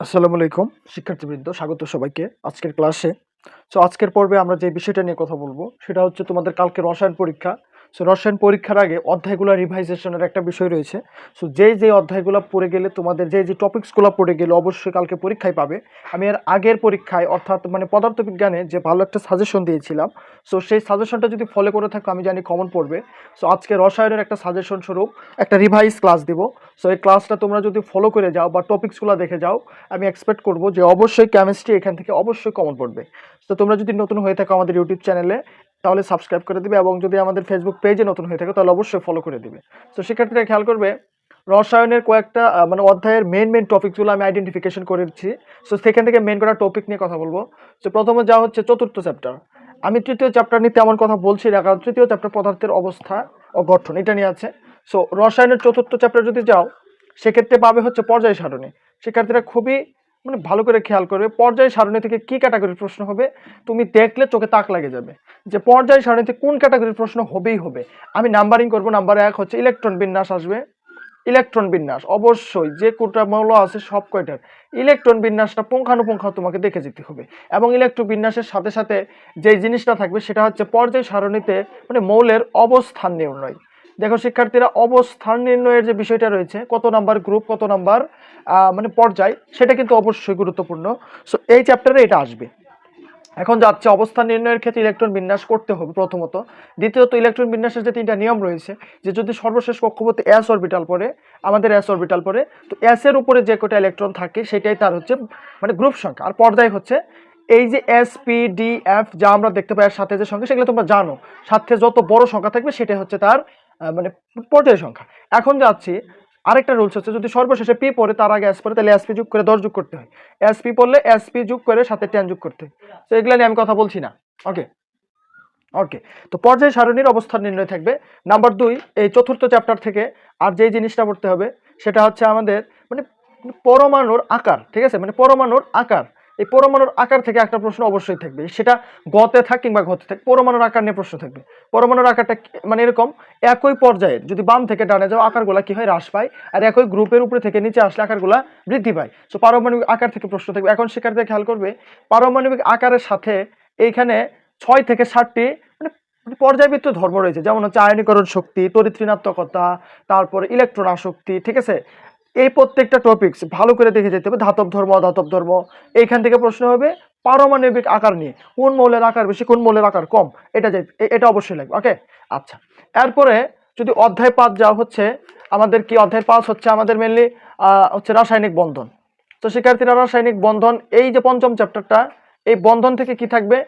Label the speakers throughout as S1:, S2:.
S1: আসসালামু আলাইকুম, শিক্ষার্থীবৃন্দ, স্বাগত সবাইকে আজকের ক্লাসে। সো আজকের পর্বে আমরা যে বিষয়টা নিয়ে কথা বলব, সেটা হচ্ছে তোমাদের কালকে রসায়ন পরীক্ষা। সো রসায়ন পরীক্ষার আগে অধ্যায়গুলো রিভাইজেশনের একটা বিষয় রয়েছে। সো যেই যে অধ্যায়গুলো পড়ে গেলে তোমাদের যে যে টপিকসগুলো পড়ে গেলে অবশ্যই কালকে পরীক্ষায় পাবে। আমি এর আগের পরীক্ষায়, অর্থাৎ মানে পদার্থবিজ্ঞানে যে ভালো একটা সাজেশন দিয়েছিলাম সো সেই সাজেশনটা যদি ফলো করে থাকো, আমি জানি কমন পড়বে। সো আজকে রসায়নের একটা সাজেশন স্বরূপ, একটা রিভাইজ ক্লাস দিব। সো এই ক্লাসটা তোমরা যদি ফলো করে যাও বা টপিক্সগুলো দেখে যাও, আমি এক্সপেক্ট করব যে অবশ্যই কেমিস্ট্রি এখান থেকে অবশ্যই কমন পড়বে। তো তোমরা যদি নতুন হয়ে থাকো আমাদের ইউটিউব চ্যানেলে তাহলে সাবস্ক্রাইব করে দিবে এবং যদি আমাদের ফেসবুক পেজে নতুন হয়ে থাকে তাহলে অবশ্যই ফলো করে দিবে। তো শিক্ষার্থীরা খেয়াল করবে, রসায়নের কয়েকটা মানে অধ্যায়ের মেন মেন টপিকগুলো আমি আইডেন্টিফিকেশন করেছি। সো সেখান থেকে মেন করা টপিক নিয়ে কথা বলব। তো প্রথমে যা হচ্ছে চতুর্থ চ্যাপ্টার আমি তৃতীয় চ্যাপ্টার নিয়ে তেমন কথা বলছি না, কারণ তৃতীয় চ্যাপ্টার পদার্থের অবস্থা ও গঠন, এটা নিয়ে আছে। সো রসায়নের চতুর্থ চ্যাপ্টার যদি যাও, সেক্ষেত্রে পাবে হচ্ছে পর্যায় সারণী। শিক্ষার্থীরা খুবই মানে ভালো করে খেয়াল করবে। পর্যায় সারণী থেকে কি ক্যাটাগরির প্রশ্ন হবে? তুমি দেখলে চোখে তাক লাগে যাবে যে পর্যায় সারণীতে কোন ক্যাটাগরির প্রশ্ন হবেই হবে? আমি নাম্বারিং করব নাম্বার এক হচ্ছে ইলেকট্রন বিন্যাস আসবে। ইলেকট্রন বিন্যাস, অবশ্যই যে কোটা মৌল আছে সব কয়টার। ইলেকট্রন বিন্যাসটা পুঙ্খানুপুঙ্খ তোমাকে দেখে যেতে হবে। এবং ইলেকট্রন বিন্যাসের সাথে সাথে যে জিনিসটা থাকবে সেটা হচ্ছে পর্যায় সারণীতে মানে মৌলের অবস্থান নির্ণয়। দেখো, শিক্ষার্থীরা অবস্থান নির্ণয়ের যে বিষয়টা রয়েছে, কত নাম্বার গ্রুপ কত নাম্বার মানে পর্যায়, সেটা কিন্তু অবশ্যই গুরুত্বপূর্ণ। সো এই চ্যাপ্টারে এটা আসবে। এখন যাচ্ছে, অবস্থান নির্ণয়ের ক্ষেত্রে ইলেকট্রন বিন্যাস করতে হবে প্রথমত। দ্বিতীয়ত ইলেকট্রন বিন্যাসের যে তিনটা নিয়ম রয়েছে, যে যদি সর্বশেষ কক্ষপথে এস অরবিটাল পড়ে, আমাদের এস অরবিটাল পরে তো অ্যাসের উপরে যে কটা ইলেকট্রন থাকে, সেটাই তার হচ্ছে মানে গ্রুপ সংখ্যা। আর পর্যায় হচ্ছে, এই যে এস পি ডি এফ যা আমরা দেখতে পাই এর সাথে যে সংখ্যা, সেগুলো তোমরা জানো। সাথে যত বড় সংখ্যা থাকবে, সেটাই হচ্ছে তার মানে পর্যায় সংখ্যা। এখন যাচ্ছি, আরেকটা রুলস হচ্ছে, যদি সর্বশেষে পি পড়ে, তার আগে এস পড়ে, তাহলে এসপি যোগ করে দশ যোগ করতে হয়। এসপি পড়লে এসপি যোগ করে সাথে টেন যোগ করতে হয়। তো এগুলো নিয়ে আমি কথা বলছি না। ওকে ওকে তো পর্যায় সারণীর অবস্থান নির্ণয় থাকবে। নাম্বার দুই, এই চতুর্থ চ্যাপ্টার থেকে আর যেই জিনিসটা পড়তে হবে, সেটা হচ্ছে আমাদের মানে পরমাণুর আকার, ঠিক আছে? মানে পরমাণুর আকার। এই পরমাণুর আকার থেকে একটা প্রশ্ন অবশ্যই থাকবে। সেটা গতে থাক কিংবা ঘতে থাক, পরমাণুর আকার নিয়ে প্রশ্ন থাকবে। পরমাণুর আকারটা মানে এরকম একই পর্যায়ে যদি বাম থেকে ডানে যাও, আকারগুলা কি হয় হ্রাস পায়, আর একই গ্রুপের উপরে থেকে নিচে আসলে আকারগুলা বৃদ্ধি পায়। সো পারমাণবিক আকার থেকে প্রশ্ন থাকবে। এখন শিক্ষার্থীরা খেয়াল করবে, পারমাণবিক আকারের সাথে এইখানে ছয় থেকে ষাটটি মানে পর্যায়বৃত্ত ধর্ম রয়েছে। যেমন হচ্ছে আয়নীকরণ শক্তি তারপর তারপরে ইলেকট্রন আসক্তি ঠিক আছে? এই প্রত্যেকটা টপিকস ভালো করে দেখে যেতে হবে, ধাতব ধর্ম, অধাতব ধর্ম। এইখান থেকে প্রশ্ন হবে, পারমাণবিক আকার নিয়ে, কোন মৌলের আকার বেশি, কোন মৌলের আকার কম? এটা এটা অবশ্যই লাগবে ওকে আচ্ছা এরপরে যদি অধ্যায় পাঁচ যাওয়া হচ্ছে, আমাদের কি অধ্যায় পাঁচ হচ্ছে? আমাদের মেনলি হচ্ছে রাসায়নিক বন্ধন। তো শিক্ষার্থীরা, রাসায়নিক বন্ধন, এই যে পঞ্চম চ্যাপ্টারটা এই বন্ধন থেকে কি থাকবে?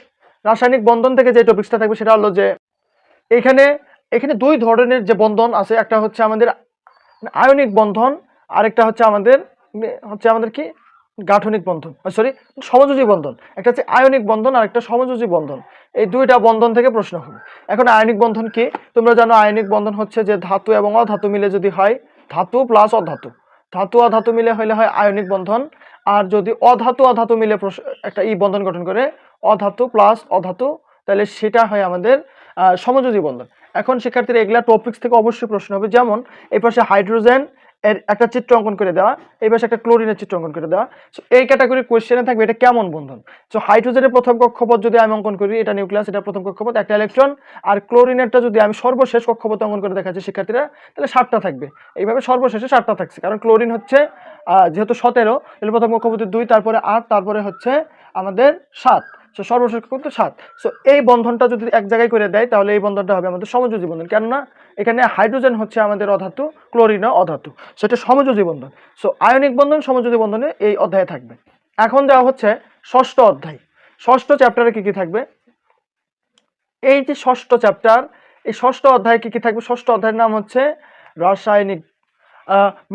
S1: রাসায়নিক বন্ধন থেকে যে টপিক্সটা থাকবে, সেটা হলো যে, এখানে এখানে দুই ধরনের যে বন্ধন আছে, একটা হচ্ছে আমাদের আয়নিক বন্ধন আরেকটা হচ্ছে আমাদের হচ্ছে আমাদের কি? গাঠনিক বন্ধন সরি সমযোজী বন্ধন। একটা হচ্ছে আয়নিক বন্ধন আর একটা সমযোজী বন্ধন। এই দুইটা বন্ধন থেকে প্রশ্ন হবে। এখন আয়নিক বন্ধন কি? তোমরা জানো আয়নিক বন্ধন হচ্ছে যে ধাতু এবং অধাতু মিলে যদি হয়, ধাতু প্লাস অধাতু। ধাতু, অধাতু মিলে হলে হয় আয়নিক বন্ধন। আর যদি অধাতু অধাতু মিলে একটা ই বন্ধন গঠন করে, অধাতু প্লাস অধাতু, তাহলে সেটা হয় আমাদের সমযোজী বন্ধন। এখন শিক্ষার্থীরা এগুলা টপিক্স থেকে অবশ্যই প্রশ্ন হবে। যেমন, এই পাশে হাইড্রোজেন এর একটা চিত্র অঙ্কন করে দেওয়া, এই পাশে একটা ক্লোরিনের চিত্র অঙ্কন করে দেওয়া। সো এই ক্যাটাগরির কোয়েশ্চেনে থাকবে এটা কেমন বন্ধন? সো হাইড্রোজেনের প্রথম কক্ষপথ যদি আমি অঙ্কন করি, এটা নিউক্লিয়াস এটা প্রথম কক্ষপথ, একটা ইলেকট্রন আর ক্লোরিনেরটা যদি আমি সর্বশেষ কক্ষপথ অঙ্কন করে দেখাচ্ছি, শিক্ষার্থীরা, তাহলে সাতটা থাকবে। এইভাবে সর্বশেষে সাতটা থাকছে, কারণ ক্লোরিন হচ্ছে যেহেতু সতেরো, তাহলে প্রথম কক্ষপথে দুই, তারপরে আট, তারপরে হচ্ছে আমাদের সাত। সো সর্বশেষ কক্ষপথ সাত। সো এই বন্ধনটা যদি এক জায়গায় করে দেয়, তাহলে এই বন্ধনটা হবে আমাদের সমযোজী বন্ধন। কেননা, এখানে হাইড্রোজেন হচ্ছে আমাদের অধাতু, ক্লোরিন অধাতু। সো এটা সমযোজী বন্ধন। সো আয়নিক বন্ধন সমযোজী বন্ধনে এই অধ্যায়ে থাকবে। এখন দেওয়া হচ্ছে ষষ্ঠ অধ্যায়। ষষ্ঠ চ্যাপ্টারে কি কি থাকবে? এই যে ষষ্ঠ চ্যাপ্টার, এই ষষ্ঠ অধ্যায়ে কি কি থাকবে? ষষ্ঠ অধ্যায়ের নাম হচ্ছে রাসায়নিক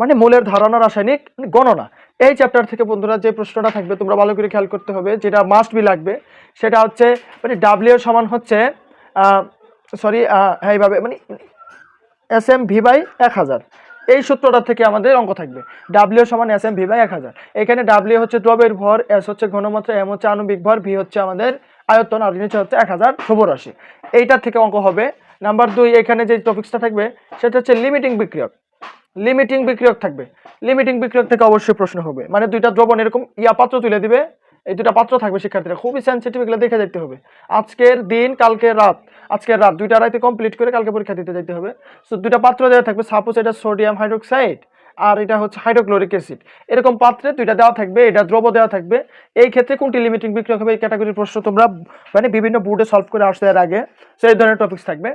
S1: মানে মূলের ধারণা রাসায়নিক গণনা। এই চ্যাপ্টার থেকে বন্ধুরা যে প্রশ্নটা থাকবে, তোমরা ভালো করে খেয়াল করতে হবে, যেটা মাস্ট বি লাগবে, সেটা হচ্ছে মানে ডাব্লিউ সমান হচ্ছে সরি হ্যাঁ এইভাবে মানে এস এম ভি বাই এক হাজার। এই সূত্রটা থেকে আমাদের অঙ্ক থাকবে। ডাব্লিউ সমান এস এম ভি বাই এক হাজার। এখানে ডাব্লিউ হচ্ছে দ্রবের ভর এস হচ্ছে ঘনমাত্রা এম হচ্ছে আণবিক ভর ভি হচ্ছে আমাদের আয়তন, আর নিচে হচ্ছে এক হাজার ধ্রুবরাশি এইটার থেকে অঙ্ক হবে। নাম্বার দুই, এখানে যে টপিক্সটা থাকবে, সেটা হচ্ছে লিমিটিং বিক্রিয়ক। লিমিটিং বিক্রিয়ক থাকবে। লিমিটিং বিক্রিয়ক থেকে অবশ্যই প্রশ্ন হবে। মানে দুইটা দ্রবণ এরকম ইয়া পাত্র তুলে দিবে, এই দুটা পাত্র থাকবে শিক্ষার্থীরা। খুবই সেন্সিটিভ এগুলো দেখে যেতে হবে। আজকের দিন, কালকে রাত, আজকের রাত, দুইটা রাতে কমপ্লিট করে কালকে পরীক্ষা দিতে যেতে হবে। সো দুইটা পাত্র দেওয়া থাকবে সাপোজ এটা সোডিয়াম হাইড্রোক্সাইড আর এটা হচ্ছে হাইড্রোক্লোরিক অ্যাসিড এরকম পাত্রে দুইটা দেওয়া থাকবে, এটা দ্রব দেওয়া থাকবে। এই ক্ষেত্রে কোনটি লিমিটিং বিক্রিয়ক হবে এই ক্যাটাগরির প্রশ্ন তোমরা মানে বিভিন্ন বোর্ডে সলভ করে আসতে আগে। সেই ধরনের টপিক্স থাকবে।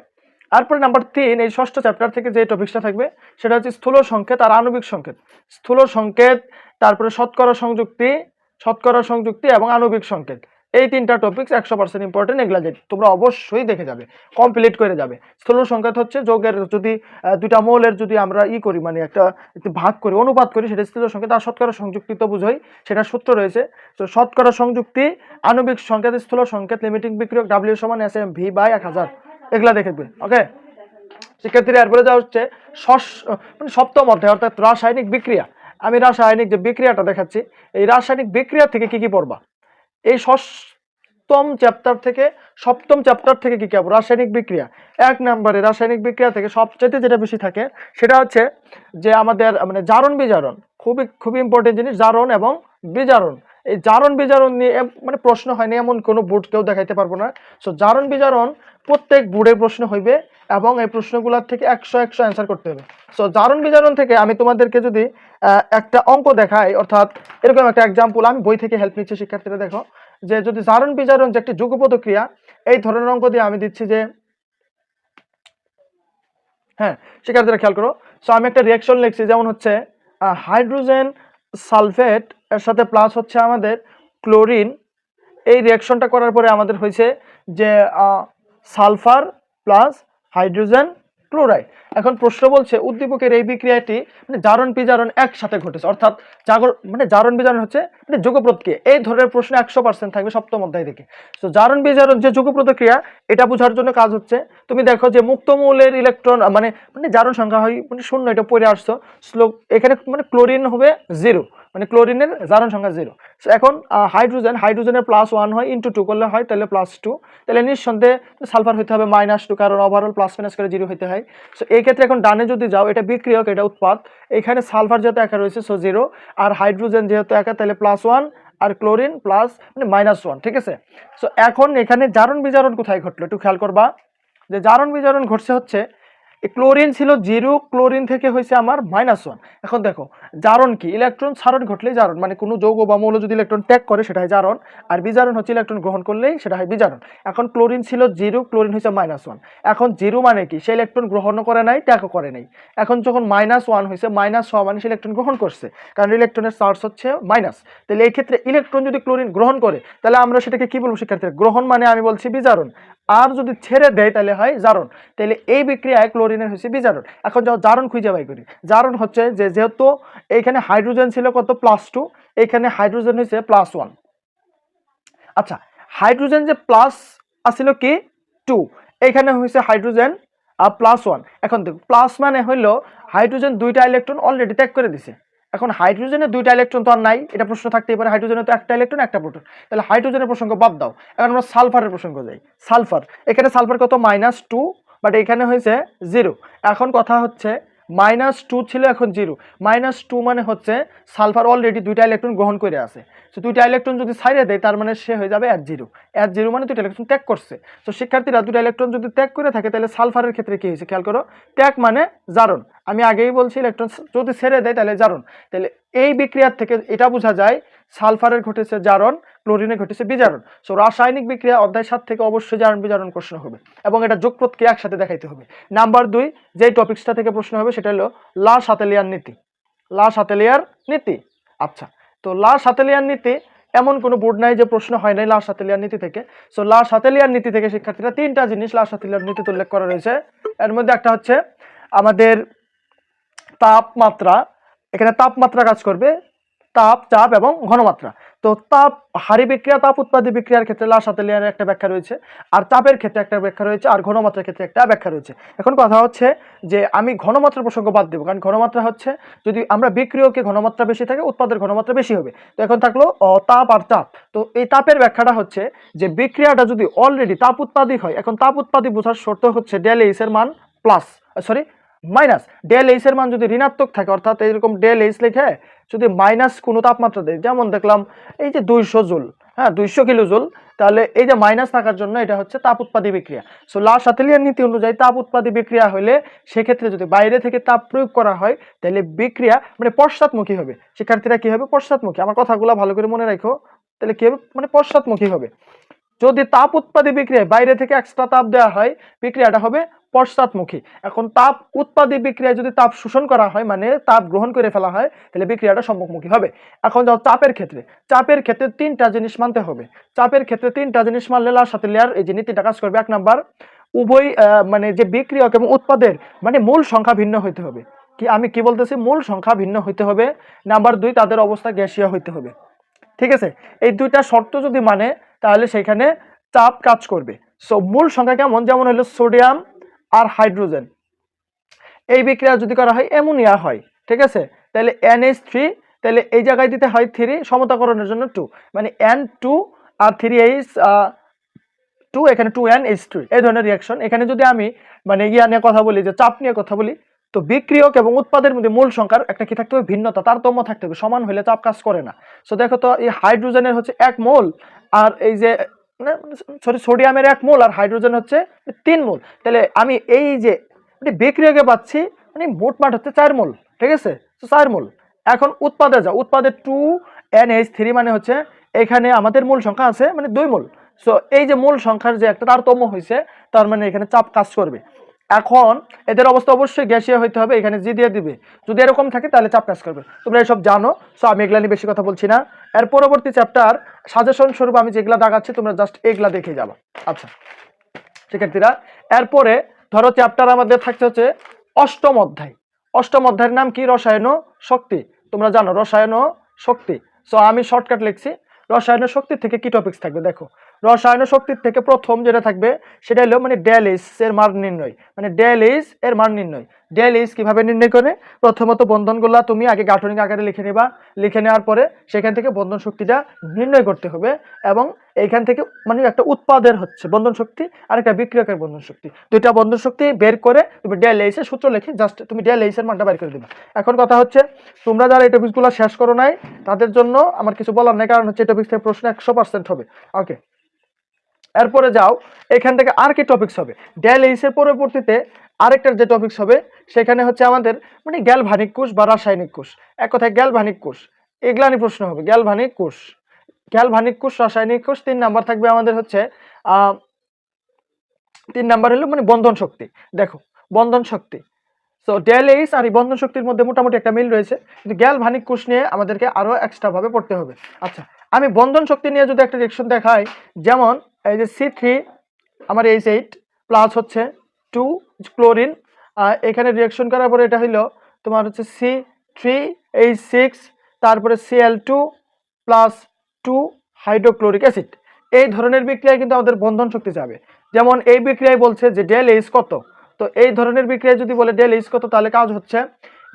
S1: তারপরে নাম্বার তিন, এই ষষ্ঠ চ্যাপ্টার থেকে যে টপিক্সটা থাকবে, সেটা হচ্ছে স্থূল সংকেত আর আণবিক সংকেত। স্থূল সংকেত, তারপরে শতকরা সংযুক্তি শতকরা সংযুক্তি এবং আণবিক সংকেত। এই তিনটা টপিক্স একশো পার্সেন্ট ইম্পর্টেন্ট এগুলা যে তোমরা অবশ্যই দেখে যাবে কমপ্লিট করে যাবে। স্থূল সংকেত হচ্ছে যোগের যদি দুইটা মৌলের যদি আমরা ই করি মানে একটা ভাগ করি, অনুপাত করি, সেটা স্থূল সংকেত আর শতকরা সংযুক্তি তো বুঝোই, সেটা সূত্র রয়েছে। তো শতকরা সংযুক্তি, আণবিক সংকেত, স্থূল সংকেত লিমিটিং বিক্রিয়ক ডাব্লিউ সমান এস এম ভি বাই এক হাজার। এগুলা দেখে দেবে ওকে শিক্ষার্থীরা এরপরে যা হচ্ছে মানে সপ্তম অধ্যায়, অর্থাৎ রাসায়নিক বিক্রিয়া। আমি রাসায়নিক যে বিক্রিয়াটা দেখাচ্ছি, এই রাসায়নিক বিক্রিয়া থেকে কি কি পড়বা? এই ষষ্ঠম চ্যাপ্টার থেকে, সপ্তম চ্যাপ্টার থেকে কি কি? রাসায়নিক বিক্রিয়া। এক নম্বরে রাসায়নিক বিক্রিয়া থেকে সবচেয়ে যেটা বেশি থাকে, সেটা হচ্ছে যে আমাদের মানে জারণ বিজারণ, খুবই খুবই ইম্পর্টেন্ট জিনিস, জারণ এবং বিজারণ। এই জারণ বিজারণ নিয়ে মানে প্রশ্ন হয়নি, এমন কোনো বোর্ড কেউ দেখাইতে পারব না। সো জারণ বিজারণ প্রত্যেক বোর্ডে প্রশ্ন হইবে এবং এই প্রশ্নগুলোর থেকে একশো একশো অ্যান্সার করতে হবে। সো জারণ বিজারণ থেকে আমি তোমাদেরকে যদি একটা অঙ্ক দেখাই, অর্থাৎ এরকম একটা এক্সাম্পল আমি বই থেকে হেল্প নিচ্ছি, শিক্ষার্থীরা দেখো, যে যদি জারণ বিজারণ যে একটি যুগপদ ক্রিয়া এই ধরনের অঙ্ক দিয়ে আমি দিচ্ছি যে হ্যাঁ শিক্ষার্থীরা খেয়াল করো সো আমি একটা রিয়াকশন লিখছি, যেমন হচ্ছে হাইড্রোজেন সালফেট এর সাথে প্লাস হচ্ছে আমাদের ক্লোরিন এই রিয়াকশনটা করার পরে আমাদের হয়েছে যে সালফার প্লাস হাইড্রোজেন ক্লোরাইড। এখন প্রশ্ন বলছে, উদ্দীপকের এই বিক্রিয়াটি মানে জারণ বিজারণ একসাথে ঘটেছে। অর্থাৎ জাগর মানে জারণ বিজারণ হচ্ছে মানে যোগপ্রতিক্রিয়া। এই ধরনের প্রশ্ন একশো পার্সেন্ট থাকবে সপ্তম অধ্যায় থেকে। তো জারণ বিজারণ যে যোগপ্রতিক্রিয়া, এটা বোঝার জন্য কাজ হচ্ছে, তুমি দেখো যে মুক্ত মৌলের ইলেকট্রন মানে মানে জারণ সংখ্যা হয় মানে শূন্য, এটা পড়ে আসছো। স্লো এখানে মানে ক্লোরিন হবে জিরো মানে ক্লোরিনের জারণ সংখ্যা জিরো সো এখন হাইড্রোজেন হাইড্রোজেনের প্লাস ওয়ান হয় ইন্টু টু করলে হয়, তাহলে প্লাস টু তাহলে নিঃসন্দেহে সালফার হতে হবে মাইনাস টু কারণ ওভারঅল প্লাস মাইনাস করে জিরো হতে হয়। সো এই ক্ষেত্রে এখন ডানে যদি যাও, এটা বিক্রিয়ক, এটা উৎপাদ। এখানে সালফার যেহেতু একা রয়েছে সো জিরো আর হাইড্রোজেন যেহেতু একা, তাহলে প্লাস ওয়ান আর ক্লোরিন প্লাস মানে মাইনাস ওয়ান ঠিক আছে? সো এখন এখানে জারণ বিজারণ কোথায় ঘটলো? একটু খেয়াল করবা। যে জারণ বিজারণ ঘটছে হচ্ছে ক্লোরিন ছিল জিরো, ক্লোরিন থেকে হয়েছে আমার মাইনাস ওয়ান এখন দেখো, জারণ কি? ইলেকট্রন সারণ ঘটলেই জারণ মানে কোনো যৌগ বা মৌল যদি ইলেকট্রন ত্যাগ করে সেটা হয় জারণ। আর বিজারণ হচ্ছে ইলেকট্রন গ্রহণ করলেই সেটা হয় বিজারণ। এখন ক্লোরিন ছিল জিরো, ক্লোরিন হয়েছে মাইনাস ওয়ান এখন জিরো মানে কি? সে ইলেকট্রন গ্রহণও করে নাই, ত্যাগও করে নাই। এখন যখন মাইনাস ওয়ান হয়েছে মাইনাস হওয়া মানে সে ইলেকট্রন গ্রহণ করছে। কারণ ইলেকট্রনের চার্জ হচ্ছে মাইনাস তাহলে এই ক্ষেত্রে ইলেকট্রন যদি ক্লোরিন গ্রহণ করে, তাহলে আমরা সেটাকে কি বলব শিক্ষার্থীরা? গ্রহণ মানে আমি বলছি বিজারণ। আর যদি ছেড়ে দেয় তাহলে হয় জারণ। তাহলে এই বিক্রিয়ায় ক্লোরিনের হচ্ছে বিজারণ। এখন যাও জারণ খুঁজে বাই করি। জারণ হচ্ছে যে যেহেতু এইখানে হাইড্রোজেন ছিল কত? প্লাস টু এখানে হাইড্রোজেন হয়েছে প্লাস ওয়ান আচ্ছা হাইড্রোজেন যে প্লাস আসছিল কি? টু এখানে হয়েছে হাইড্রোজেন আর প্লাস ওয়ান এখন দেখো প্লাস মানে হইল হাইড্রোজেন দুইটা ইলেকট্রন অলরেডি ত্যাগ করে দিছে। এখন হাইড্রোজেনের দুইটা ইলেকট্রন তো আর নাই, এটা প্রশ্ন থাকতেই পারে, হাইড্রোজেনের তো একটা ইলেকট্রন একটা প্রোটন তাহলে হাইড্রোজেনের প্রসঙ্গ বাদ দাও, এখন আমরা সালফারের প্রসঙ্গ যাই। সালফার, এখানে সালফার কত? মাইনাস টু বাট এখানে হয়েছে জিরো এখন কথা হচ্ছে মাইনাস টু ছিল এখন জিরো। মাইনাস টু মানে হচ্ছে সালফার অলরেডি দুইটা ইলেকট্রন গ্রহণ করে আছে। তো দুইটা ইলেকট্রন যদি ছাইড়ে দেয়, তার মানে সে হয়ে যাবে এক জিরো এক জিরো মানে দুইটা ইলেকট্রন ত্যাগ করছে। তো শিক্ষার্থীরা দুইটা ইলেকট্রন যদি ত্যাগ করে থাকে, তাহলে সালফারের ক্ষেত্রে কী হয়েছে? খেয়াল করো, ত্যাগ মানে জারণ। আমি আগেই বলছি ইলেকট্রন যদি ছেড়ে দেয়, তাহলে জারণ। তাহলে এই বিক্রিয়ার থেকে এটা বোঝা যায় সালফারের ঘটেছে জারণ ক্লোরিনে ঘটেছে বিজারণ। সো রাসায়নিক বিক্রিয়া অধ্যায় সাত থেকে অবশ্যই জারণ, বিজারণ প্রশ্ন হবে। এবং এটা যোগ প্রক্রিয়া একসাথে দেখাইতে হবে। নাম্বার দুই যে টপিক্সটা থেকে প্রশ্ন হবে সেটা হলো লা সাতেলিয়ার নীতি। লা সাতেলিয়ার নীতি। আচ্ছা তো লা সাতেলিয়ার নীতি, এমন কোনো বোর্ড নাই যে প্রশ্ন হয় নাই লা সাতেলিয়ার নীতি থেকে। সো লা সাতেলিয়ার নীতি থেকে শিক্ষার্থীরা তিনটা জিনিস লা সাতেলিয়ার নীতিতে উল্লেখ করা রয়েছে। এর মধ্যে একটা হচ্ছে আমাদের তাপমাত্রা। এখানে তাপমাত্রা কাজ করবে তাপ, চাপ এবং ঘনমাত্রা। তো তাপ হারি বিক্রিয়া, তাপ উৎপাদী বিক্রিয়ার ক্ষেত্রে লাশ সাতেলিয়ার একটা ব্যাখ্যা রয়েছে, আর তাপের ক্ষেত্রে একটা ব্যাখ্যা রয়েছে, আর ঘনমাত্রার ক্ষেত্রে একটা ব্যাখ্যা রয়েছে। এখন কথা হচ্ছে যে আমি ঘনমাত্রার প্রসঙ্গ বাদ দেবো, কারণ ঘনমাত্রা হচ্ছে যদি আমরা বিক্রিয়কে ঘনমাত্রা বেশি থাকে, উৎপাদের ঘনমাত্রা বেশি হবে। তো এখন থাকল তাপ আর চাপ। তো এই তাপের ব্যাখ্যাটা হচ্ছে যে বিক্রিয়াটা যদি অলরেডি তাপ উৎপাদী হয়, এখন তাপ উৎপাদী বোঝার শর্ত হচ্ছে ডেল এইস মান plus sorry minus del H মান যদি ঋণাত্মক থাকে, অর্থাৎ এরকম ডেল এইচ লিখে যদি মাইনাস কোনো তাপমাত্রা দেয়, যেমন দেখলাম এই যে দুইশো জুল হ্যাঁ দুইশো কিলো জুল তাহলে এই যে মাইনাস থাকার জন্য এটা হচ্ছে তাপ উৎপাদী বিক্রিয়া। সো লাস্ট সাতেলিয়ার নীতি অনুযায়ী তাপ উৎপাদী বিক্রিয়া হলে সেক্ষেত্রে যদি বাইরে থেকে তাপ প্রয়োগ করা হয়, তাহলে বিক্রিয়া মানে পশ্চাৎমুখী হবে। শিক্ষার্থীরা কি হবে? পশ্চাৎমুখী। আমার কথাগুলো ভালো করে মনে রাখো, তাহলে কি হবে? মানে পশ্চাৎমুখী হবে। যদি তাপ উৎপাদী বিক্রিয়ায় বাইরে থেকে এক্সট্রা তাপ দেওয়া হয়, বিক্রিয়াটা হবে পশ্চাৎমুখী। এখন তাপ উৎপাদী বিক্রিয়ায় যদি তাপ শোষণ করা হয় মানে তাপ গ্রহণ করে ফেলা হয়, তাহলে বিক্রিয়াটা সম্মুখমুখী হবে। এখন যাও চাপের ক্ষেত্রে। চাপের ক্ষেত্রে তিনটা জিনিস মানতে হবে। চাপের ক্ষেত্রে তিনটা জিনিস মানলে সাথে লেয়ার এই যে নীতিটা কাজ করবে, এক নাম্বার, উভয় মানে যে বিক্রিয়ক এবং উৎপাদের মানে মূল সংখ্যা ভিন্ন হইতে হবে। কি, আমি কি বলতেছি? মূল সংখ্যা ভিন্ন হইতে হবে। নাম্বার দুই, তাদের অবস্থা গ্যাসীয় হইতে হবে। ঠিক আছে? এই দুইটা শর্ত যদি মানে তাহলে সেখানে চাপ কাজ করবে। সো মূল সংখ্যা কেমন? যেমন হলো সোডিয়াম হাইড্রোজেন। এই বিক্রিয়া যদি করা হয়, অ্যামোনিয়া হয়, ঠিক আছে? তাহলে এনএইচ থ্রি তাহলে এই জায়গায় দিতে হয় থ্রি সমতাকরণের জন্য টু মানে এন টু আর থ্রি এইচ টু এখানে টু এন এইচ টু এই ধরনের রিয়াকশন এখানে যদি আমি মানে ইয়া নিয়ে কথা বলি, যে চাপ নিয়ে কথা বলি, তো বিক্রিয়ক এবং উৎপাদের মধ্যে মূল সংখ্যার একটা কি থাকতে হবে? ভিন্নতা। তারতম্য থাকতে হবে। সমান হলে চাপ কাজ করে না। সো দেখো তো, এই হাইড্রোজেনের হচ্ছে এক মোল, আর এই যে সরি সোডিয়ামের এক মোল আর হাইড্রোজেন হচ্ছে তিন মোল। তাহলে আমি এই যে মানে বিক্রিয়কে পাচ্ছি মানে মোটমাট হচ্ছে চার মোল, ঠিক আছে? তো চার মোল। এখন উৎপাদে যা উৎপাদে টু এন এইচ থ্রি মানে হচ্ছে এখানে আমাদের মূল সংখ্যা আছে মানে দুই মোল। সো এই যে মূল সংখ্যার যে একটা তারতম্য হয়েছে তার মানে এখানে চাপ কাজ করবে। এখন এদের অবস্থা অবশ্যই গ্যাসীয় হইতে হবে, এখানে জি দিয়ে দিবে। যদি এরকম থাকে তাহলে চাপ কাজ করবে। তোমরা এসব জানো সো আমি এগুলা নিয়ে বেশি কথা বলছি না। এর পরবর্তী চ্যাপ্টার সাজেশন স্বরূপ আমি যেগুলা দাগাচ্ছি, তোমরা জাস্ট এগুলা দেখে যাব। আচ্ছা শিক্ষার্থীরা, এরপরে ধরো চ্যাপ্টার আমাদের থাকছে হচ্ছে অষ্টম অধ্যায়। অষ্টম অধ্যায়ের নাম কি? রসায়ন শক্তি। তোমরা জানো, রসায়ন শক্তি। সো আমি শর্টকাট লিখছি। রসায়ন শক্তির থেকে কি টপিক্স থাকবে? দেখো রসায়ন শক্তির থেকে প্রথম যেটা থাকবে, সেটা হলো মানে ডেলিস এর মান নির্ণয়। মানে ডেলিস এর মান নির্ণয়। ডেলিস কীভাবে নির্ণয় করে? প্রথমত বন্ধনগুলা তুমি আগে গাঠনিক আকারে লিখে নেবা। লিখে নেওয়ার পরে সেখান থেকে বন্ধন শক্তিটা নির্ণয় করতে হবে এবং এইখান থেকে মানে একটা উৎপাদের হচ্ছে বন্ধন শক্তি আর একটা বিক্রিয়কের বন্ধন শক্তি। দুইটা বন্ধন শক্তি বের করে তুমি ডেল এইসের সূত্র লিখে জাস্ট তুমি ডেল এইসের মানটা বের করে দেবে। এখন কথা হচ্ছে, তোমরা যারা এই টপিকসগুলো শেষ করো নাই, তাদের জন্য আমার কিছু বলার নেই, কারণ হচ্ছে এই টপিক্স থেকে প্রশ্ন একশো পার্সেন্ট হবে। ওকে এরপরে যাও, এখান থেকে আর কি টপিকস হবে? ডেল এইসের পরবর্তীতে আরেকটা যে টপিকস হবে সেখানে হচ্ছে আমাদের মানে গ্যালভানিক কোষ বা রাসায়নিক কোষ। এক কথায় গ্যালভানিক কোষ। এগুলানি প্রশ্ন হবে, গ্যালভানিক কোষ। গ্যালভানিক কোষ, রাসায়নিক কোষ, তিন নাম্বার থাকবে আমাদের হচ্ছে তিন নাম্বার হলো মানে বন্ধন শক্তি। দেখো, বন্ধন শক্তি। সো ডেল এইস আর এই বন্ধন শক্তির মধ্যে মোটামুটি একটা মিল রয়েছে। কিন্তু গ্যালভানিক কোষ নিয়ে আমাদেরকে আরও এক্সট্রা ভাবে পড়তে হবে। আচ্ছা আমি বন্ধন শক্তি নিয়ে যদি একটা রিয়েকশন দেখাই, যেমন এই যে সি থ্রি আমার এইচ এইট প্লাস হচ্ছে টু ক্লোরিন এখানে রিয়েকশন করার পরে এটা হইল তোমার হচ্ছে সি থ্রি এইচ সিক্স তারপরে CL two plus two hydrochloric acid এই ধরনের বিক্রিয়ায় কিন্তু আমাদের বন্ধন শক্তি যাবে। যেমন এই বিক্রিয়ায় বলছে যে ডেল এইচ কত? তো এই ধরনের বিক্রিয়ায় যদি বলে ডেল এইচ কত, তাহলে কাজ হচ্ছে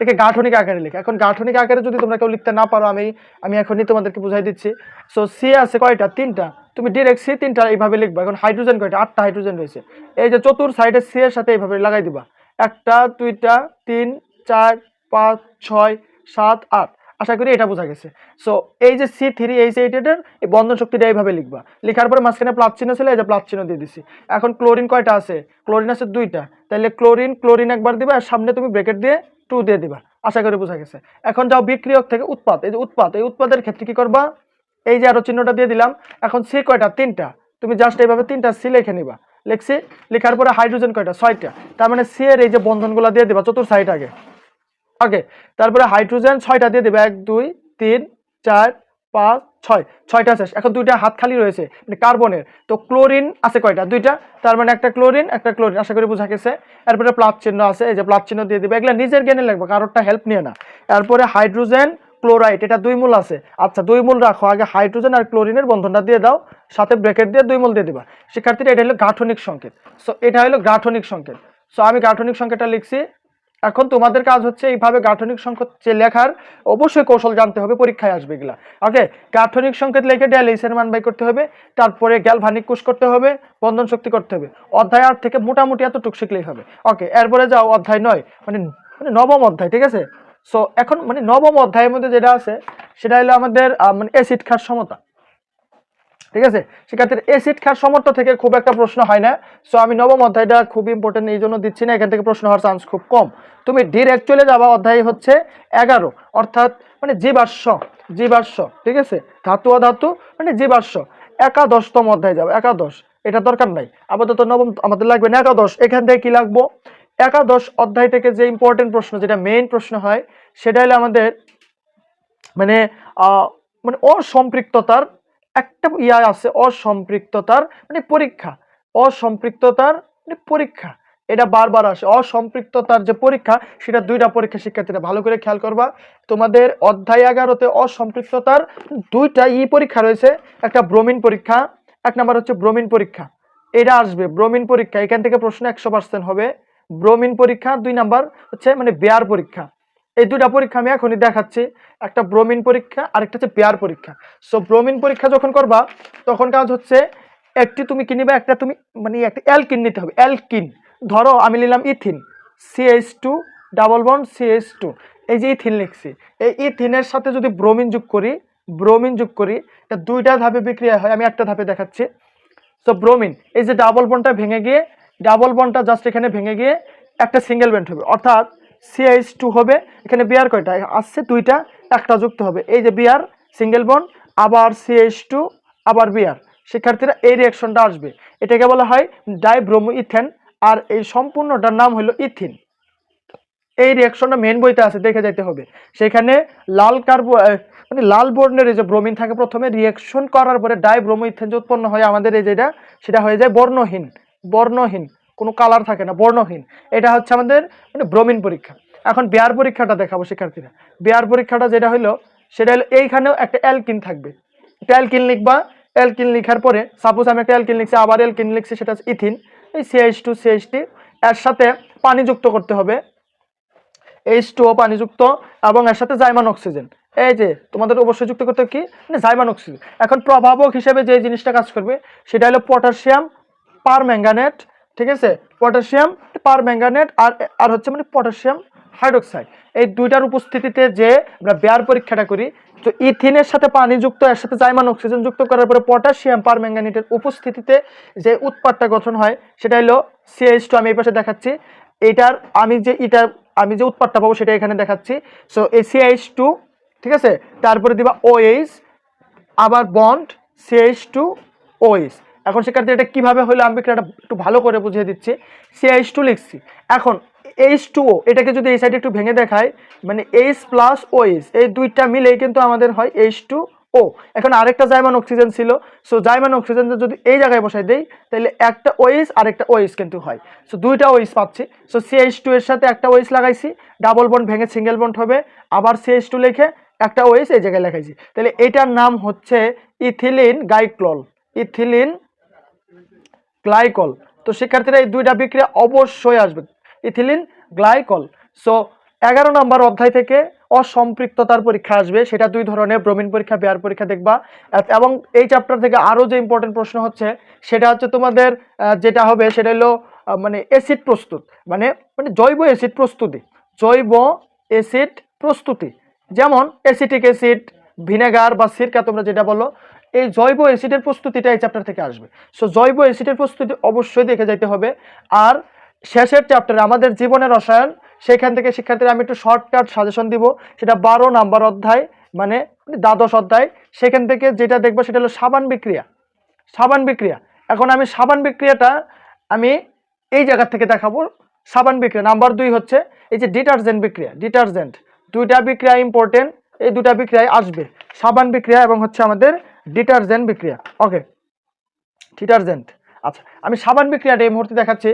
S1: একে গাঠনিক আকারে লিখে। এখন গাঠনিক আকারে যদি তোমরা কেউ লিখতে না পারো, আমি আমি এখনই তোমাদেরকে বুঝাই দিচ্ছি। সো সি আছে কয়টা? তিনটা। তুমি ডিরেক্ট সি তিনটা এইভাবে লিখবা। এখন হাইড্রোজেন কয়টা? আটটা হাইড্রোজেন রয়েছে। এই যে চতুর সাইডে সি এর সাথে এইভাবে লাগাই দিবা। একটা, দুইটা, তিন, চার, পাঁচ, ছয়, সাত, আট। আশা করি এটা বোঝা গেছে। সো এই যে সি থ্রি এইচ এইট এর এই বন্ধন শক্তিটা এইভাবে লিখবা। লেখার পরে মাঝখানে প্লাস চিহ্ন ছিল, এই যে প্লাস চিহ্ন দিয়ে দিছি। এখন ক্লোরিন কয়টা আছে? ক্লোরিন আছে দুইটা। তাহলে ক্লোরিন ক্লোরিন একবার দিবা, আর সামনে তুমি ব্রেকেট দিয়ে টু দিয়ে দিবা। আশা করি বোঝা গেছে। এখন যাও বিক্রিয়ক থেকে উৎপাদ এই যে উৎপাদ এই উৎপাদের ক্ষেত্রে কি করবা? এই যে আরও চিহ্নটা দিয়ে দিলাম। এখন সি কয়টা? তিনটা। তুমি জাস্ট এইভাবে তিনটা সি লিখে নিবা। লিখছি, লেখার পরে হাইড্রোজেন কয়টা? ছয়টা। তার মানে সি এই যে বন্ধনগুলো দিয়ে দিবা, চতুর সাইড আগে। ওকে তারপরে হাইড্রোজেন ছয়টা দিয়ে দেবে, এক, দুই, তিন, চার, পাঁচ, ছয়। ছয়টা শেষ। এখন দুইটা হাত খালি রয়েছে মানে কার্বনের তো ক্লোরিন আছে কয়টা? দুইটা। তার মানে একটা ক্লোরিন একটা ক্লোরিন আশা করি বোঝা গেছে। এরপরে প্লাস চিহ্ন আছে, এই যে প্লাস চিহ্ন দিয়ে দিবে। এগুলো নিজের জ্ঞানে লাগবে, কারোরটা হেল্প নিয়ে না। এরপরে হাইড্রোজেন ক্লোরাইড, এটা দুই মূল আছে। আচ্ছা দুই মূল রাখো। আগে হাইড্রোজেন আর ক্লোরিনের বন্ধনটা দিয়ে দাও, সাথে ব্র্যাকেট দিয়ে দুই মূল দিয়ে দিবা। শিক্ষার্থীরা, এটা হলো গাঠনিক সংকেত। সো এটা হলো গাঠনিক সংকেত। সো আমি গাঠনিক সংকেতটা লিখছি। এখন তোমাদের কাজ হচ্ছে এইভাবে গাঠনিক সংকেত যে লেখার অবশ্যই কৌশল জানতে হবে, পরীক্ষায় আসবে এগুলা। ওকে গাঠনিক সংকেত লিখে ড্যালিসের মান বাই করতে হবে, তারপরে গ্যালভানিক কোষ করতে হবে, বন্ধন শক্তি করতে হবে। অধ্যায় আট থেকে মোটামুটি এতটুকু শিখলেই হবে। ওকে এরপরে যাও, অধ্যায় নয় মানে মানে নবম অধ্যায়, ঠিক আছে? সো এখন মানে নবম অধ্যায়ের মধ্যে যেটা আছে, সেটা হলো আমাদের মানে অ্যাসিড খার সমতা। ঠিক আছে? সেক্ষেত্রে এসিড খার সমর্থ থেকে খুব একটা প্রশ্ন হয় না। সো আমি নবম অধ্যায়টা খুব ইম্পর্টেন্ট এই জন্য দিচ্ছি না, এখান থেকে প্রশ্ন হওয়ার চান্স খুব কম। তুমি ডিরেক্ট চলে যাবা, অধ্যায় হচ্ছে এগারো। অর্থাৎ মানে জীবাশ্ম জীবাশ্ম, ঠিক আছে? ধাতু, অধাতু মানে জীবাশ্ম। একাদশতম অধ্যায় যাবে, একাদশ। এটা দরকার নাই। আপাতত নবম আমাদের লাগবে না, একাদশ। এখান থেকে কি লাগবো? একাদশ অধ্যায় থেকে যে ইম্পর্টেন্ট প্রশ্ন, যেটা মেইন প্রশ্ন হয়, সেটা হলো আমাদের মানে মানে অসম্পৃক্ততার একটা ইয়া আছে, অসম্পৃক্ততার মানে পরীক্ষা। অসম্পৃক্ততার মানে পরীক্ষা। এটা বারবার আসে। অসম্পৃক্ততার যে পরীক্ষা, সেটা দুইটা পরীক্ষা শিক্ষার্থীরা ভালো করে খেয়াল করবা। তোমাদের অধ্যায় এগারোতে অসম্পৃক্ততার দুইটা ই পরীক্ষা রয়েছে। একটা ব্রমিন পরীক্ষা, এক নাম্বার হচ্ছে ব্রমিন পরীক্ষা। এটা আসবে, ব্রমিন পরীক্ষা। এখান থেকে প্রশ্ন একশো পার্সেন্ট হবে। ব্রমিন পরীক্ষা, দুই নাম্বার হচ্ছে মানে বেয়ার পরীক্ষা। এই দুটা পরীক্ষা আমি এখনই দেখাচ্ছি। একটা ব্রমিন পরীক্ষা আর একটা হচ্ছে পেয়ার পরীক্ষা। সো ব্রমিন পরীক্ষা যখন করবা, তখন কাজ হচ্ছে একটি তুমি কিনিবা একটা তুমি মানে একটা অ্যালকিন নিতে হবে। অ্যালকিন, ধরো আমি নিলাম ethene CH two double bond CH two এই যে ইথিন লিখছি, এই ইথিনের সাথে যদি ব্রোমিন যোগ করি, ব্রোমিন যোগ করি, এটা দুইটা ধাপে বিক্রিয়া হয়, আমি একটা ধাপে দেখাচ্ছি। সো ব্রোমিন, এই যে ডাবল বনটা ভেঙে গিয়ে ডাবল বন্ডটা জাস্ট এখানে ভেঙে গিয়ে একটা সিঙ্গেল বন্ড হবে। অর্থাৎ সিএইচ টু হবে, এখানে বিয়ার কয়টা? আসছে দুইটা, একটা যুক্ত হবে। এই যে বিয়ার সিঙ্গেল বন্ড আবার সিএইচ টু আবার বিয়ার শিক্ষার্থীরা এই রিয়াকশনটা আসবে। এটাকে বলা হয় ডাইব্রোমো ইথেন আর এই সম্পূর্ণটার নাম হলো ইথিন এই রিয়াকশনটা মেন বইতে আছে, দেখে যাইতে হবে। সেখানে লাল কার্বো মানে লাল বর্ণের এই যে ব্রোমিন থাকে প্রথমে রিয়াকশন করার পরে ডাই ব্রোমো ইথেন যে উৎপন্ন হয় আমাদের এই যেটা সেটা হয়ে যায় বর্ণহীন। বর্ণহীন, কোনো কালার থাকে না, বর্ণহীন। এটা হচ্ছে আমাদের মানে ব্রোমিন পরীক্ষা। এখন বেয়ার পরীক্ষাটা দেখাবো, শিক্ষার্থীরা। বেয়ার পরীক্ষাটা যেটা হলো সেটা হলো এইখানেও একটা অ্যালকিন থাকবে। অ্যালকিন লিখবা অ্যালকিন লিখার পরে সাপোজ আমি একটা অ্যালকিন লিখছি, আবার অ্যালকিন লিখছি, সেটা হচ্ছে ইথিন এই সিএইচ টু সিএইচ টি এর সাথে পানি যুক্ত করতে হবে। এইচ টু পানিযুক্ত, এবং এর সাথে জাইমান অক্সিজেন এই যে, তোমাদের অবশ্যই যুক্ত করতে কি? মানে জাইমান অক্সিজেন এখন প্রভাবক হিসেবে যে জিনিসটা কাজ করবে, সেটা হলো পটাশিয়াম পার ম্যাঙ্গানেট, ঠিক আছে? পটাশিয়াম, পার ম্যাঙ্গানেট আর আর হচ্ছে মানে পটাশিয়াম হাইড্রোক্সাইড। এই দুইটার উপস্থিতিতে যে আমরা বেয়ার পরীক্ষাটা করি, তো ইথিনের সাথে পানি যুক্ত এর সাথে জাইমান অক্সিজেন যুক্ত করার পরে পটাশিয়াম পার ম্যাঙ্গানেটের উপস্থিতিতে যে উৎপাদটা গঠন হয়, সেটা হলো সিএইচ টু আমি এই পাশে দেখাচ্ছি। এটার আমি যে এটা আমি যে উৎপাদটা পাবো সেটা এখানে দেখাচ্ছি। সো এসিআইচ টু ঠিক আছে? তারপরে দিবা ওএইচ আবার বন্ড সিএইচ টু ওএইচ এখন শিক্ষার্থী এটা কীভাবে হলো আমি এটা একটু ভালো করে বুঝিয়ে দিচ্ছি। সিএইচ টু লিখছি। এখন এইচ টু ও এটাকে যদি এই সাইডে একটু ভেঙে দেখায় মানে এইচ প্লাস ওএইচ এই দুইটা মিলেই কিন্তু আমাদের হয় এইচ টু ও এখন আরেকটা জাইমান অক্সিজেন ছিল সো জাইমান অক্সিজেন যদি এই জায়গায় বসাই দেই তাহলে একটা ওইস আর একটা ওইস কিন্তু হয়। সো দুইটা ওইস পাচ্ছি। সো সিএইচ টু এর সাথে একটা ওইস লাগাইছি ডাবল বন্ড ভেঙে সিঙ্গেল বন্ড হবে। আবার সিএইচ টু লিখে একটা ওইস এই জায়গায় লেখাইছি তাহলে এটার নাম হচ্ছে ইথিলিন গাইক্লল। ইথিলিন গ্লাইকল তো শিক্ষার্থীরা এই দুইটা বিক্রিয়া অবশ্যই আসবে। ইথিলিন গ্লাইকল সো এগারো নম্বর অধ্যায় থেকে অসম্পৃক্ততার পরীক্ষা আসবে। সেটা দুই ধরনের, ব্রমিন পরীক্ষা বেয়ার পরীক্ষা দেখবা। এবং এই চ্যাপ্টার থেকে আরও যে ইম্পর্টেন্ট প্রশ্ন হচ্ছে, সেটা হচ্ছে তোমাদের যেটা হবে সেটা হলো মানে অ্যাসিড প্রস্তুত। মানে মানে জৈব অ্যাসিড প্রস্তুতি। জৈব অ্যাসিড প্রস্তুতি। যেমন অ্যাসিটিক অ্যাসিড ভিনেগার বা সিরকা তোমরা যেটা বলো এই জৈব অ্যাসিডের প্রস্তুতিটা এই চ্যাপ্টার থেকে আসবে। সো জৈব অ্যাসিডের প্রস্তুতি অবশ্যই দেখে যাইতে হবে। আর শেষের চ্যাপ্টারে আমাদের জীবনের রসায়ন সেখান থেকে শিক্ষার্থীরা আমি একটু শর্টকাট সাজেশন দিব। সেটা বারো নাম্বার অধ্যায় মানে দ্বাদশ অধ্যায়। সেখান থেকে যেটা দেখব সেটা হলো সাবান বিক্রিয়া। সাবান বিক্রিয়া। এখন আমি সাবান বিক্রিয়াটা আমি এই জায়গা থেকে দেখাবো। সাবান বিক্রিয়া নাম্বার দুই হচ্ছে, এই যে ডিটারজেন্ট বিক্রিয়া, ডিটারজেন্ট। দুইটা বিক্রিয়া ইম্পর্টেন্ট এই দুটা বিক্রিয়ায় আসবে। সাবান বিক্রিয়া এবং হচ্ছে আমাদের ডিটারজেন্ট বিক্রিয়া। ওকে ডিটারজেন্ট আচ্ছা আমি সাবান বিক্রিয়াটা এই মুহূর্তে দেখাচ্ছি।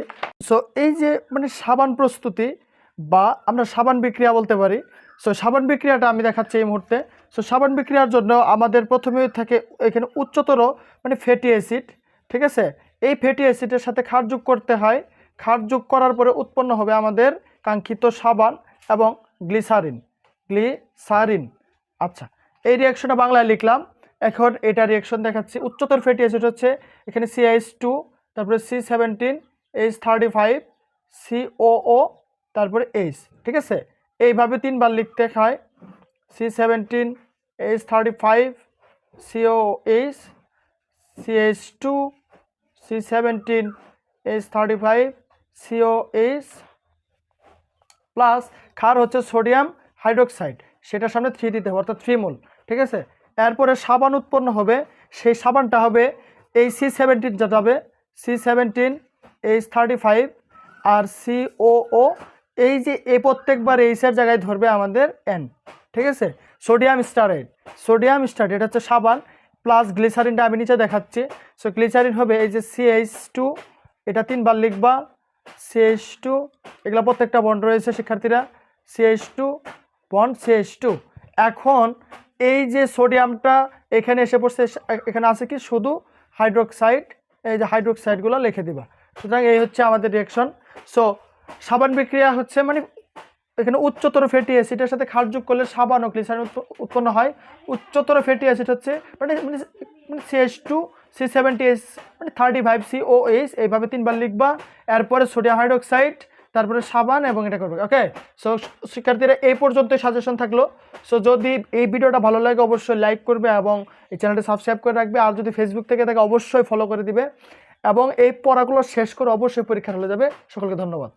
S1: সো এই যে মানে সাবান প্রস্তুতি বা আমরা সাবান বিক্রিয়া বলতে পারি। সো সাবান বিক্রিয়াটা আমি দেখাচ্ছি এই মুহূর্তে। সো সাবান বিক্রিয়ার জন্য আমাদের প্রথমে থাকে এখানে উচ্চতর মানে ফ্যাটি অ্যাসিড ঠিক আছে? এই ফ্যাটি অ্যাসিডের সাথে ক্ষার যোগ করতে হয়। ক্ষার যোগ করার পরে উৎপন্ন হবে আমাদের কাঙ্ক্ষিত সাবান এবং গ্লিসারিন গ্লিসারিন আচ্ছা এই রিয়াকশনটা বাংলায় লিখলাম। এখন এটা রিয়েকশন দেখাচ্ছি। উচ্চতর ফ্যাটি অ্যাসিড হচ্ছে এখানে সি সিআইএস টু তারপরে C seventeen H thirty five COO তারপরে এইচ ঠিক আছে? এইভাবে তিনবার লিখতে হয়। C seventeen H thirty five CO H CH two C seventeen H thirty five CO H plus খার হচ্ছে সোডিয়াম হাইড্রোক্সাইড সেটার সামনে থ্রি দিতে হবে, অর্থাৎ থ্রি মোল ঠিক আছে? এরপরে সাবান উৎপন্ন হবে। সেই সাবানটা হবে এই সি সেভেন্টিন যেটা হবে C seventeen H thirty five আর সিওও এই যে এই প্রত্যেকবার এইচের জায়গায় ধরবে আমাদের এন ঠিক আছে? সোডিয়াম স্টারেট সোডিয়াম স্টারেট এটা হচ্ছে সাবান প্লাস গ্লিসারিনটা আমি নিচে দেখাচ্ছি। সো গ্লিসারিন হবে এই যে সিএইচ টু এটা তিনবার লিখবা। সিএইচ টু এগুলো প্রত্যেকটা বন্ড রয়েছে শিক্ষার্থীরা। CH two bond CH two এখন এই যে সোডিয়ামটা এখানে এসে পড়ছে, এখানে আছে কি? শুধু হাইড্রোক্সাইড, এই যে হাইড্রোক্সাইডগুলো লিখে দিবা। সুতরাং এই হচ্ছে আমাদের রিয়াকশন সো সাবান বিক্রিয়া হচ্ছে মানে এখানে উচ্চতর ফ্যাটি অ্যাসিডের সাথে যোগ করলে সাবান ও গ্লিসারিন উৎপ- উৎপন্ন হয়। উচ্চতর ফ্যাটি অ্যাসিড হচ্ছে মানে মানে মানে CH two C seventy S মানে thirty five C O H এইভাবে তিনবার লিখবা। এরপরে সোডিয়াম হাইড্রোক্সাইড তারপরে সাবান এবং এটা করবে। ওকে সো শিক্ষার্থীরা এই পর্যন্তই সাজেশন থাকল। সো যদি এই ভিডিওটা ভালো লাগে, অবশ্যই লাইক করবে এবং এই চ্যানেলটি সাবস্ক্রাইব করে রাখবে। আর যদি ফেসবুক থেকে থাকে, অবশ্যই ফলো করে দিবে। এবং এই পড়াগুলো শেষ করে অবশ্যই পরীক্ষা হলে যাবে। সকলকে ধন্যবাদ।